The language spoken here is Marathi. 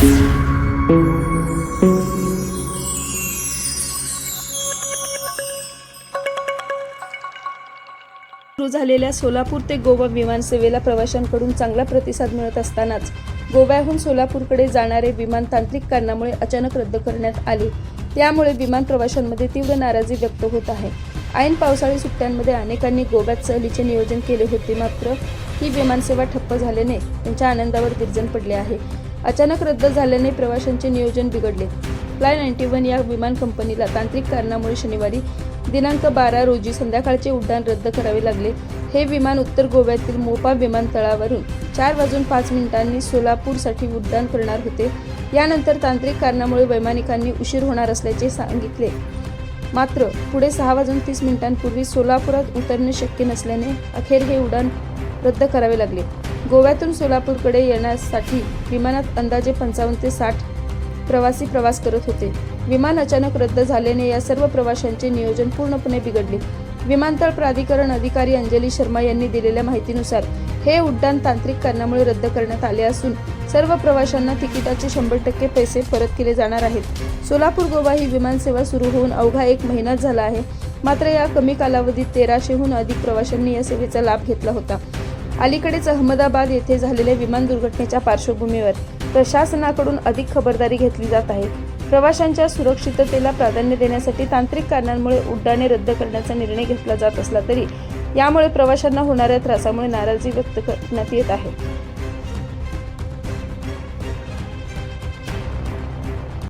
सुरू झालेल्या सोलापूर ते गोवा विमानसेवेला प्रवाशांकडून चांगला प्रतिसाद मिळत असतानाच गोव्याहून सोलापूरकडे जाणारे विमान तांत्रिक कारणामुळे अचानक रद्द करण्यात आले. त्यामुळे विमान प्रवाशांमध्ये तीव्र नाराजी व्यक्त होत आहे. ऐन पावसाळी सुट्ट्यांमध्ये अनेकांनी गोव्यात सहलीचे नियोजन केले होते मात्र ही विमानसेवा ठप्प झाल्याने त्यांच्या आनंदावर गिरजन पडले आहे. अचानक रद्द झाल्याने प्रवाशांचे नियोजन बिघडले. फ्लाय नाईन्टी वन या विमान कंपनीला तांत्रिक कारणामुळे शनिवारी दिनांक बारा रोजी संध्याकाळचे उड्डाण रद्द करावे लागले. हे विमान उत्तर गोव्यातील मोपा विमानतळावरून चार वाजून पाच मिनिटांनी सोलापूरसाठी उड्डाण करणार होते. यानंतर तांत्रिक कारणामुळे वैमानिकांनी उशीर होणार असल्याचे सांगितले. मात्र पुढे सहा वाजून तीस मिनिटांपूर्वी सोलापुरात उतरणे शक्य नसल्याने अखेर हे उड्डाण रद्द करावे लागले. गोव्यातून सोलापूरकडे येण्यासाठी विमानात अंदाजे पंचावन्न ते साठ प्रवासी प्रवास करत होते. विमान अचानक रद्द झाल्याने या सर्व प्रवाशांचे नियोजन पूर्णपणे बिघडले. विमानतळ प्राधिकरण अधिकारी अंजली शर्मा यांनी दिलेल्या माहितीनुसार हे उड्डाण तांत्रिक कारणामुळे रद्द करण्यात आले असून सर्व प्रवाशांना तिकिटाचे शंभर टक्के पैसे परत केले जाणार आहेत. सोलापूर गोवा ही विमानसेवा सुरू होऊन अवघा एक महिना झाला आहे. मात्र या कमी कालावधीत तेराशेहून अधिक प्रवाशांनी या सेवेचा लाभ घेतला होता. अलीकडेच अहमदाबाद येथे झालेल्या विमान दुर्घटनेच्या पार्श्वभूमीवर प्रशासनाकडून अधिक खबरदारी घेतली जात आहे. प्रवाशांच्या सुरक्षिततेला प्राधान्य देण्यासाठी तांत्रिक कारणांमुळे उड्डाणे रद्द करण्याचा निर्णय घेतला जात असला तरी यामुळे प्रवाशांना होणाऱ्या त्रासामुळे नाराजी व्यक्त करण्यात येत आहे.